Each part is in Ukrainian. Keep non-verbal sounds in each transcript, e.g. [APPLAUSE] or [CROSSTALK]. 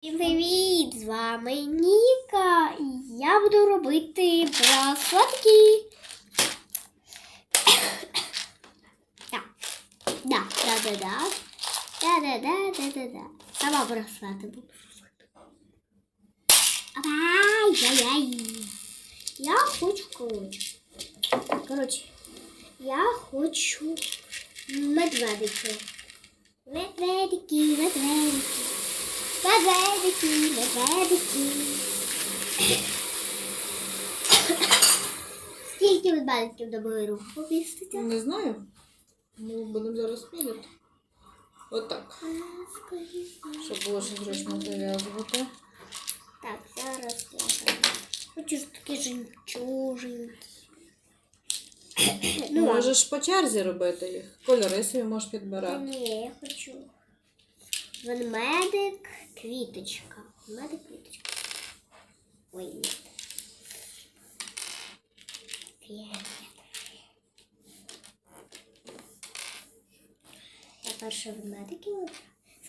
Привіт! З вами Ніка. І я буду робити браслетки. [COUGHS] Да, да, да, да. Да, да, да, да, да, да. Сама браслети буду. Ай-яй-яй. Я хочу, коротше. Коротше, я хочу медведики. Медведики, медведики. Медведики, медведики. Скільки медведиків до миру повіститься? Не знаю. Ми будемо зараз міряти. Отак. Щоб було ще зручно зав'язувати. Так, зараз я там. Хочу ж такі жемчужинки. Ну. Можеш по черзі робити їх. Кольори собі можеш підбирати. ні, я хочу. Ведмедик, квіточка. Ведмедик, квіточка. Ой, ні. Фіолетовий. Я перше ведмедики вибрала.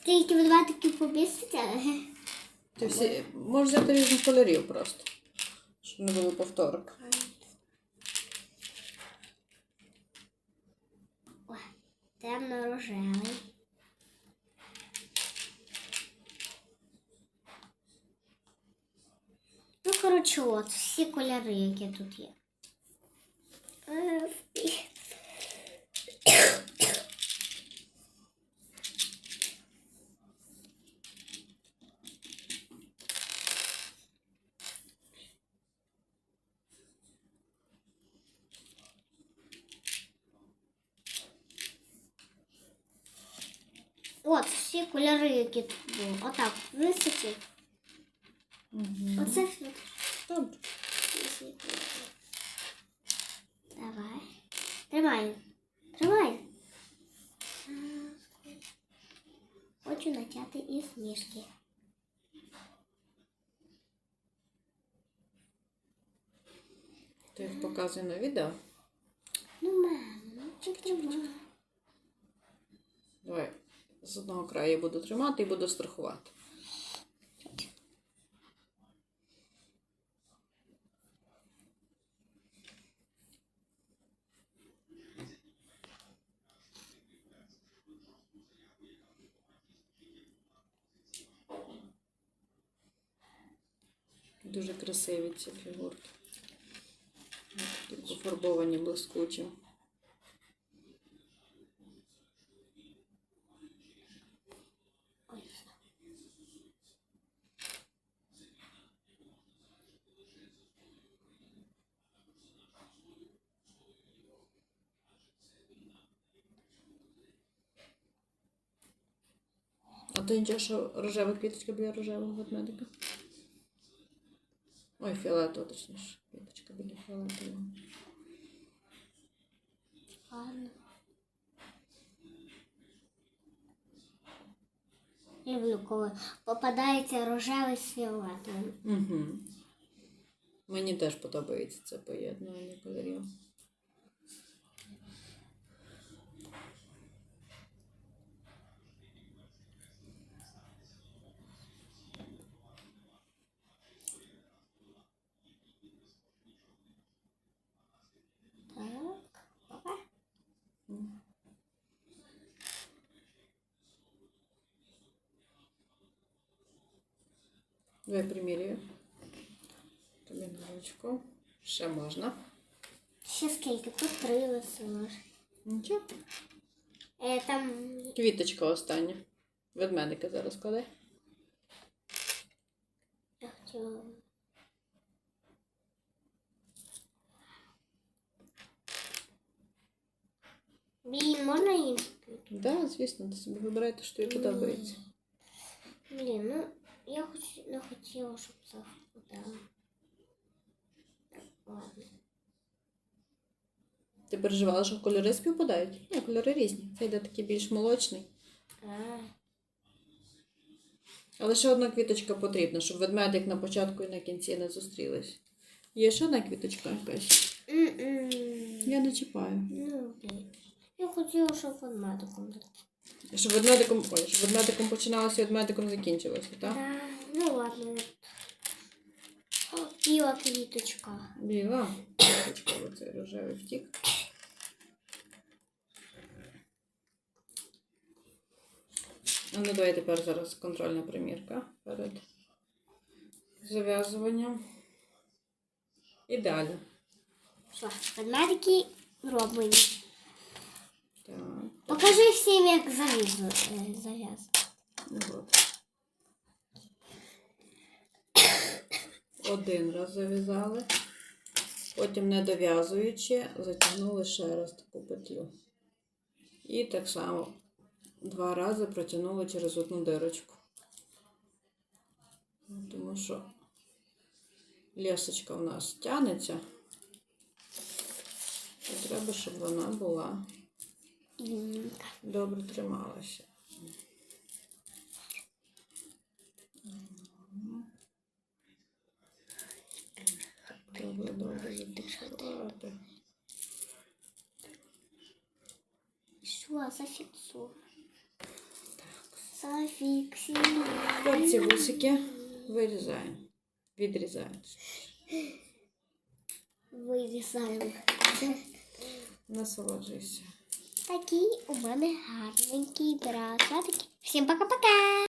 Скільки ведмедиків поміститься? Ти всі можеш взяти різних кольорів просто. Щоб не було повторок. Темно-рожевий. Ну, коротше, от всі кольори, які тут є. Е, і- От всі кольори, які тут були. Отак, високі. Угу. Оце все. Добре. Давай. Тримай. Тримай. Хочу почати із мішки. Ти їх показуй на відео. Ну, мама, ну чи тримай. Давай. З одного краю я буду тримати і буду страхувати. Дуже красиві ці фігурки. Пофарбовані блискучі. А то нічого, що рожева квіточка біля рожевого ведмедика. Ой, фіолетова, точніше. Квіточка біля фіолетового. Гарно. Люблю, коли попадається рожевий з фіолетовим. Угу. Мені теж подобається це поєднання кольорів. Так. Опа. Давай примірюю. Тобі на ручку. Ще можна. Ще скільки? Тут три висилиш. Нічого. Е, там Квіточка остання. Ведмедика зараз кладе. я хотіла. Блін, можна квітку? Так, да, звісно, ти собі вибирай те, що тобі подобається. Блін, ну я хоч не хотіла, щоб це впадало. Ладно. Ти переживала, що кольори співпадають? Ні, кольори різні. Це йде такий більш молочний. А, Але ще одна квіточка потрібна, щоб ведмедик на початку і на кінці не зустрілись. Є ще одна квіточка якась. м-м. Я не чіпаю. Ну, окей. Я хотіла, щоб ведмедиком. Щоб ведмедиком, ой, щоб ведмедиком починалося і ведмедиком закінчилося, так? Так. Ну ладно. от. Біла квіточка. Біла. Квіточка, оцей рожевий втік. А ну давай тепер зараз контрольна примірка перед зав'язуванням. І далі. Що, ведмедики роблені. Покажи всім, як зав'язу- е, зав'язати. ну от. Один раз зав'язали, потім не дов'язуючи, затягнули ще раз таку петлю. І так само два рази протягнули через одну дирочку. Тому що лісочка у нас тянеться. І треба, щоб вона була добре трималася. Добре, добре зафіксувати. Що, зафіксую. Зафіксую. Тепер ці вусики вирізаємо. Відрізаємо. Вирізаємо. Насолоджуйся. Такий у мене гарненький браслетик. Всім пока-пока!